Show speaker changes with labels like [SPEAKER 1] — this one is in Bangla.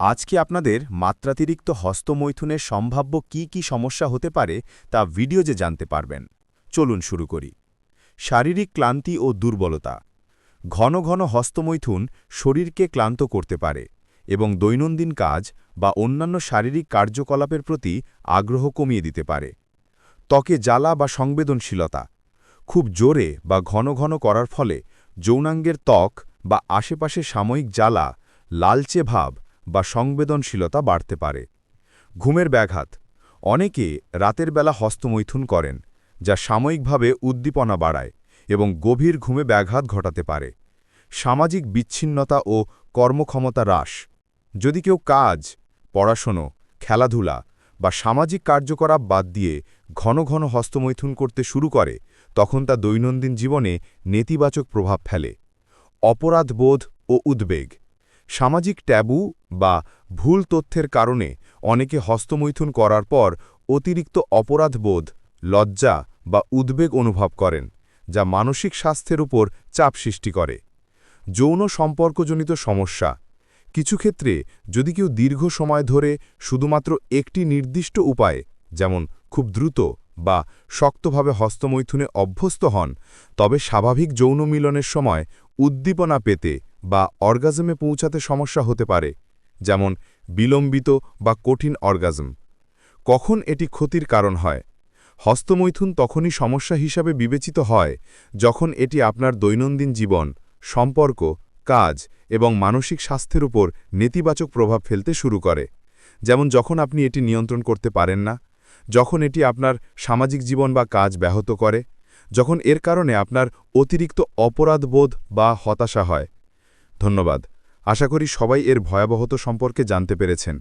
[SPEAKER 1] আজকে আপনাদের মাত্রাতিরিক্ত হস্তমৈথুনের সম্ভাব্য কি কি সমস্যা হতে পারে তা ভিডিও যে জানতে পারবেন। চলুন শুরু করি। শারীরিক ক্লান্তি ও দুর্বলতা। ঘন ঘন হস্তমৈথুন শরীরকে ক্লান্ত করতে পারে এবং দৈনন্দিন কাজ বা অন্যান্য শারীরিক কার্যকলাপের প্রতি আগ্রহ কমিয়ে দিতে পারে। ত্বকে জ্বালা বা সংবেদনশীলতা। খুব জোরে বা ঘন ঘন করার ফলে যৌনাঙ্গের ত্বক বা আশেপাশে সাময়িক জ্বালা, লালচে ভাব বা সংবেদনশীলতা বাড়তে পারে। ঘুমের ব্যাঘাত। অনেকে রাতের বেলা হস্তমৈথুন করেন, যা সাময়িকভাবে উদ্দীপনা বাড়ায় এবং গভীর ঘুমে ব্যাঘাত ঘটাতে পারে। সামাজিক বিচ্ছিন্নতা ও কর্মক্ষমতা হ্রাস। যদি কেউ কাজ, পড়াশোনো, খেলাধুলা বা সামাজিক কার্যকলাপ বাদ দিয়ে ঘন ঘন হস্তমৈথুন করতে শুরু করে, তখন তা দৈনন্দিন জীবনে নেতিবাচক প্রভাব ফেলে। অপরাধবোধ ও উদ্বেগ। সামাজিক ট্যাবু বা ভুল তথ্যের কারণে অনেকে হস্তমৈথুন করার পর অতিরিক্ত অপরাধবোধ, লজ্জা বা উদ্বেগ অনুভব করেন, যা মানসিক স্বাস্থ্যের উপর চাপ সৃষ্টি করে। যৌন সম্পর্কজনিত সমস্যা। কিছু ক্ষেত্রে যদি কেউ দীর্ঘ সময় ধরে শুধুমাত্র একটি নির্দিষ্ট উপায়ে, যেমন খুব দ্রুত বা শক্তভাবে হস্তমৈথুনে অভ্যস্ত হন, তবে স্বাভাবিক যৌন মিলনের সময় উদ্দীপনা পেতে বা অর্গাজমে পৌঁছাতে সমস্যা হতে পারে, যেমন বিলম্বিত বা কঠিন অর্গাজম। কখন এটি ক্ষতির কারণ হয়? হস্তমৈথুন তখনই সমস্যা হিসাবে বিবেচিত হয় যখন এটি আপনার দৈনন্দিন জীবন, সম্পর্ক, কাজ এবং মানসিক স্বাস্থ্যের উপর নেতিবাচক প্রভাব ফেলতে শুরু করে, যেমন যখন আপনি এটি নিয়ন্ত্রণ করতে পারেন না। যখন এটি আপনার সামাজিক জীবন বা কাজ ব্যাহত করে, যখন এর কারণে আপনার অতিরিক্ত অপরাধবোধ বা হতাশা হয়। ধন্যবাদ। আশা করি সবাই এর ভয়াবহত সম্পর্কে জানতে পেরেছেন।